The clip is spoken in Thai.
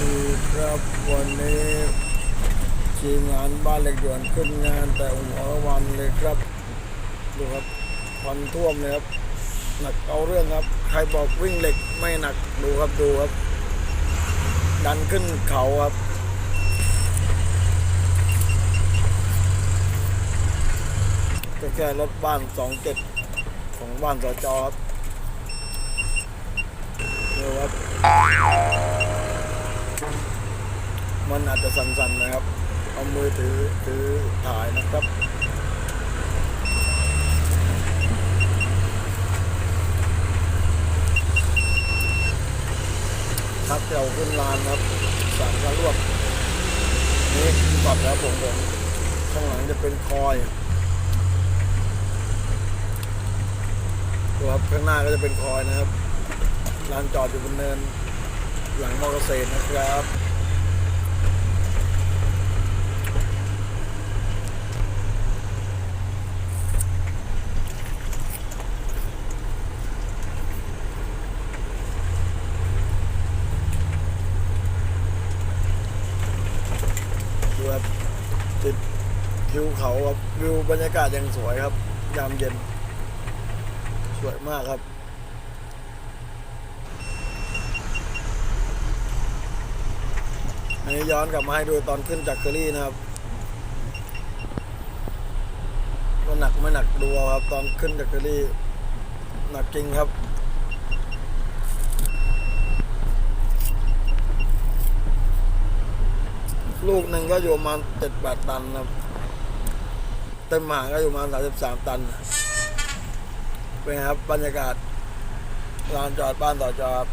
ดีครับวันนี้ทีมงานบ้านเหล็กด่วนขึ้นงานแต่หัววันเลยครับดูครับควันท่วมเลยครับหนักเอาเรื่องครับ ใครบอกวิ่งเหล็กไม่หนักดูครับดูครับ ดันขึ้นเขาครับก็แค่รถบ้านสองเจ็ดของบ้านสจครับดูครับ มันอาจจะสั่นๆนะครับ เอามือถือถือถ่ายนะครับครับเราขึ้นลานครับสามกระรวบนี่ปรับแล้วผมผมข้างหลังจะเป็นคอยดูครับข้างหน้าก็จะเป็นคอยนะครับลานจอดอยู่บนเนิน หลังมอเกษตรนะครับ ดูครับ ติดทิวเขาครับวิวบรรยากาศยังสวยครับ ยามเย็น สวยมากครับอันนี้ย้อนกลับมาให้ดูตอนขึ้นจากเคอรี่นะครับว่าหนักไม่หนักดูครับ ตอนขึ้นจากเคอรี่ หนักจริงครับ ลูกหนึ่งก็อยู่มาเจ็ดแปดตันครับเต็มหมาก็อยู่มาสามสิบสามตัน เป็นครับบรรยากาศลานจอดบ้านต่อจอด